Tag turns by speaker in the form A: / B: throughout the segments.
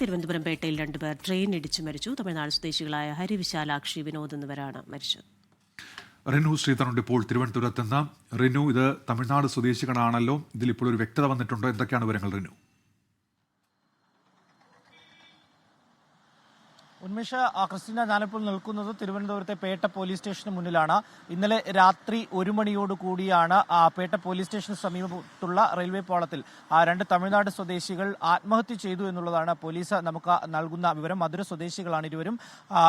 A: തിരുവനന്തപുരം പേട്ടയിൽ രണ്ടുപേർ ട്രെയിൻ ഇടിച്ചു മരിച്ചു. തമിഴ്നാട് സ്വദേശികളായ ഹരിവിശാലാക്ഷി വിനോദ് എന്നിവരാണ് മരിച്ചത്.
B: റിനു ശ്രീധറുണ്ട് ഇപ്പോൾ തിരുവനന്തപുരത്ത് നിന്ന് റിനു ഇത് തമിഴ്നാട് സ്വദേശികളാണല്ലോ? ഇതിൽ ഇപ്പോൾ ഒരു വ്യക്തത വന്നിട്ടുണ്ടോ. എന്തൊക്കെയാണ് വിവരങ്ങൾ റിനു?
C: ഉന്മേഷ ക്രിസ്റ്റീന ഞാനിപ്പോൾ നിൽക്കുന്നത് തിരുവനന്തപുരത്തെ പേട്ട പോലീസ് സ്റ്റേഷന് മുന്നിലാണ്. ഇന്നലെ രാത്രി ഒരു മണിയോട് കൂടിയാണ് പേട്ട പോലീസ് സ്റ്റേഷന് സമീപത്തുള്ള റെയിൽവേ പാളത്തിൽ രണ്ട് തമിഴ്നാട് സ്വദേശികൾ ആത്മഹത്യ ചെയ്തു എന്നുള്ളതാണ് പോലീസ് നമുക്ക് നൽകുന്ന വിവരം. മധുര സ്വദേശികളാണ് ഇരുവരും.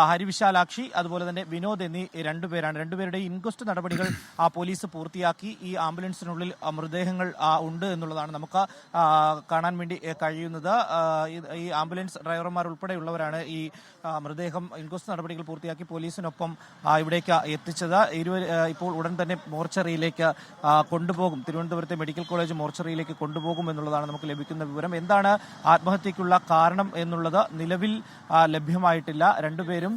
C: ഹരിവിശാലാക്ഷി അതുപോലെ തന്നെ വിനോദ് എന്നീ രണ്ടുപേരാണ് രണ്ടുപേരുടെ ഇൻക്വസ്റ്റ് നടപടികൾ പോലീസ് പൂർത്തിയാക്കി. ഈ ആംബുലൻസിനുള്ളിൽ മൃതദേഹങ്ങൾ ഉണ്ട് എന്നുള്ളതാണ് നമുക്ക് കാണാൻ വേണ്ടി കഴിയുന്നത്. ഈ ആംബുലൻസ് ഡ്രൈവർമാർ ഉൾപ്പെടെയുള്ളവരാണ് ഈ മൃതദേഹം ഇൻക്വസ്റ്റ് നടപടികൾ പൂർത്തിയാക്കി പോലീസിനൊപ്പം ഇവിടേക്ക് എത്തിച്ചത്. ഇരുവർ ഇപ്പോൾ ഉടൻ തന്നെ മോർച്ചറിയിലേക്ക് കൊണ്ടുപോകും. തിരുവനന്തപുരത്തെ മെഡിക്കൽ കോളേജ് മോർച്ചറിയിലേക്ക് കൊണ്ടുപോകും എന്നുള്ളതാണ് നമുക്ക് ലഭിക്കുന്ന വിവരം. എന്താണ് ആത്മഹത്യക്കുള്ള കാരണം എന്നുള്ളത് നിലവിൽ ലഭ്യമായിട്ടില്ല. രണ്ടുപേരും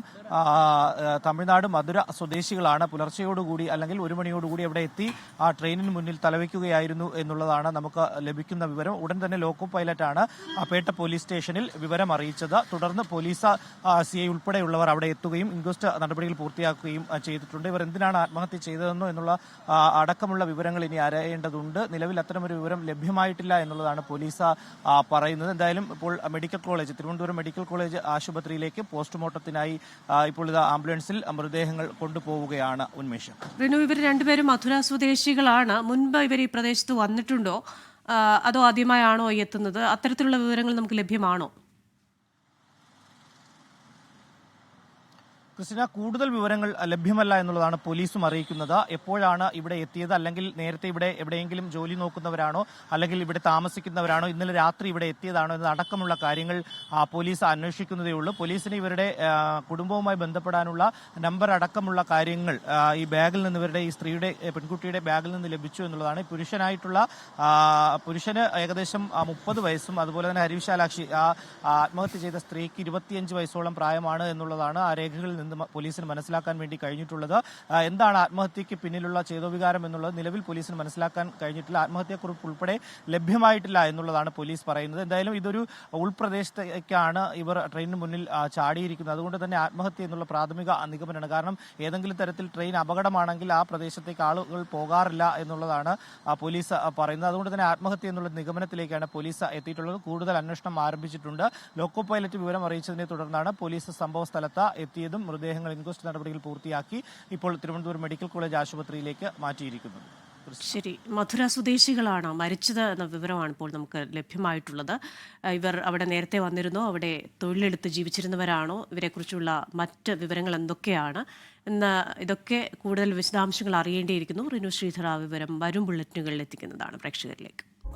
C: തമിഴ്നാട് മധുര സ്വദേശികളാണ്. പുലർച്ചയോടുകൂടി അല്ലെങ്കിൽ ഒരു മണിയോടുകൂടി അവിടെ എത്തി ആ ട്രെയിനിന് മുന്നിൽ തലവെക്കുകയായിരുന്നു എന്നുള്ളതാണ് നമുക്ക് ലഭിക്കുന്ന വിവരം. ഉടൻ തന്നെ ലോക്കോ പൈലറ്റാണ് പേട്ട പോലീസ് സ്റ്റേഷനിൽ വിവരം അറിയിച്ചത്. തുടർന്ന് പോലീസ് സി ഐ ഉൾപ്പെടെയുള്ളവർ അവിടെ എത്തുകയും ഇൻക്വസ്റ്റ് നടപടികൾ പൂർത്തിയാക്കുകയും ചെയ്തിട്ടുണ്ട്. ഇവർ എന്തിനാണ് ആത്മഹത്യ ചെയ്തതെന്നോ എന്നുള്ള അടക്കമുള്ള വിവരങ്ങൾ ഇനി അറിയേണ്ടതുണ്ട് നിലവിൽ അത്തരമൊരു വിവരം ലഭ്യമായിട്ടില്ല എന്നുള്ളതാണ് പോലീസ് പറയുന്നത്. എന്തായാലും ഇപ്പോൾ medical college Thiruvananthapuram medical college ആശുപത്രിയിലേക്ക് പോസ്റ്റ്മോർട്ടത്തിനായി ഇപ്പോൾ ഇത് ആംബുലൻസിൽ മൃതദേഹങ്ങൾ കൊണ്ടുപോവുകയാണ് ഉന്മേഷം.
A: റിനു ഇവർ രണ്ടുപേരും മധുര സ്വദേശികളാണ്. മുൻപ് ഇവർ ഈ പ്രദേശത്ത് വന്നിട്ടുണ്ടോ? അതോ ആദ്യമായാണോ എത്തുന്നത്? അത്തരത്തിലുള്ള വിവരങ്ങൾ നമുക്ക് ലഭ്യമാണോ?
C: ക്രിസ്റ്റിന കൂടുതൽ വിവരങ്ങൾ ലഭ്യമല്ല എന്നുള്ളതാണ് പോലീസും അറിയിക്കുന്നത്. എപ്പോഴാണ് ഇവിടെ എത്തിയത്? അല്ലെങ്കിൽ നേരത്തെ ഇവിടെ എവിടെയെങ്കിലും ജോലി നോക്കുന്നവരാണോ? അല്ലെങ്കിൽ ഇവിടെ താമസിക്കുന്നവരാണോ? ഇന്നലെ രാത്രി ഇവിടെ എത്തിയതാണോ? എന്നതടക്കമുള്ള കാര്യങ്ങൾ പോലീസ് അന്വേഷിക്കുന്നതേ ഉള്ളൂ. പോലീസിന് ഇവരുടെ കുടുംബവുമായി ബന്ധപ്പെടാനുള്ള നമ്പർ അടക്കമുള്ള കാര്യങ്ങൾ ഈ ബാഗിൽ നിന്ന് ഇവരുടെ ഈ സ്ത്രീയുടെ പെൺകുട്ടിയുടെ ബാഗിൽ നിന്ന് ലഭിച്ചു എന്നുള്ളതാണ്. പുരുഷനായിട്ടുള്ള പുരുഷന് ഏകദേശം മുപ്പത് വയസ്സും അതുപോലെ തന്നെ ഹരിവിശാലാക്ഷി ആത്മഹത്യ ചെയ്ത സ്ത്രീക്ക് ഇരുപത്തിയഞ്ച് വയസ്സോളം പ്രായമാണ് എന്നുള്ളതാണ് ആ രേഖകളിൽ നിന്ന് പോലീസിന് മനസ്സിലാക്കാൻ വേണ്ടി കഴിഞ്ഞിട്ടുള്ളത്. എന്താണ് ആത്മഹത്യക്ക് പിന്നിലുള്ള ചേതോവികാരം എന്നുള്ളത്? നിലവിൽ പോലീസിന് മനസ്സിലാക്കാൻ കഴിഞ്ഞിട്ടില്ല. ആത്മഹത്യക്കുറിപ്പ് ഉൾപ്പെടെ ലഭ്യമായിട്ടില്ല എന്നുള്ളതാണ് പോലീസ് പറയുന്നത്. എന്തായാലും ഇതൊരു ഉൾപ്രദേശത്തേക്കാണ് ഇവർ ട്രെയിനിന് മുന്നിൽ ചാടിയിരിക്കുന്നത്. അതുകൊണ്ട് തന്നെ ആത്മഹത്യ എന്നുള്ള പ്രാഥമിക നിഗമനമാണ്. കാരണം ഏതെങ്കിലും തരത്തിൽ ട്രെയിൻ അപകടമാണെങ്കിൽ ആ പ്രദേശത്തേക്ക് ആളുകൾ പോകാറില്ല എന്നുള്ളതാണ് പോലീസ് പറയുന്നത്. അതുകൊണ്ട് തന്നെ ആത്മഹത്യ എന്നുള്ള നിഗമനത്തിലേക്കാണ് പോലീസ് എത്തിയിട്ടുള്ളത്. കൂടുതൽ അന്വേഷണം ആരംഭിച്ചിട്ടുണ്ട്. ലോക്കോ പൈലറ്റ് വിവരം അറിയിച്ചതിനെ തുടർന്നാണ് പോലീസ് സംഭവ സ്ഥലത്ത് എത്തിയതും മൃതദേഹങ്ങൾ ഇൻക്വസ്റ്റ് നടപടികൾ പൂർത്തിയാക്കി ഇപ്പോൾ തിരുവനന്തപുരം മെഡിക്കൽ കോളേജ് ആശുപത്രിയിലേക്ക് മാറ്റിയിരിക്കുന്നത്
A: ശരി. മധുര സ്വദേശികളാണ് മരിച്ചത് എന്ന വിവരമാണ് ഇപ്പോൾ നമുക്ക് ലഭ്യമായിട്ടുള്ളത്. ഇവർ അവിടെ നേരത്തെ വന്നിരുന്നോ. അവിടെ തൊഴിലെടുത്ത് ജീവിച്ചിരുന്നവരാണോ? ഇവരെക്കുറിച്ചുള്ള മറ്റ് വിവരങ്ങൾ എന്തൊക്കെയാണ്? എന്ന ഇതൊക്കെ കൂടുതൽ വിശദാംശങ്ങൾ അറിയേണ്ടിയിരിക്കുന്നു. റിനു ശ്രീധർ ആ വിവരം വരും ബുള്ളറ്റിനുകളിൽ എത്തിക്കുന്നതാണ് പ്രേക്ഷകരിലേക്ക്.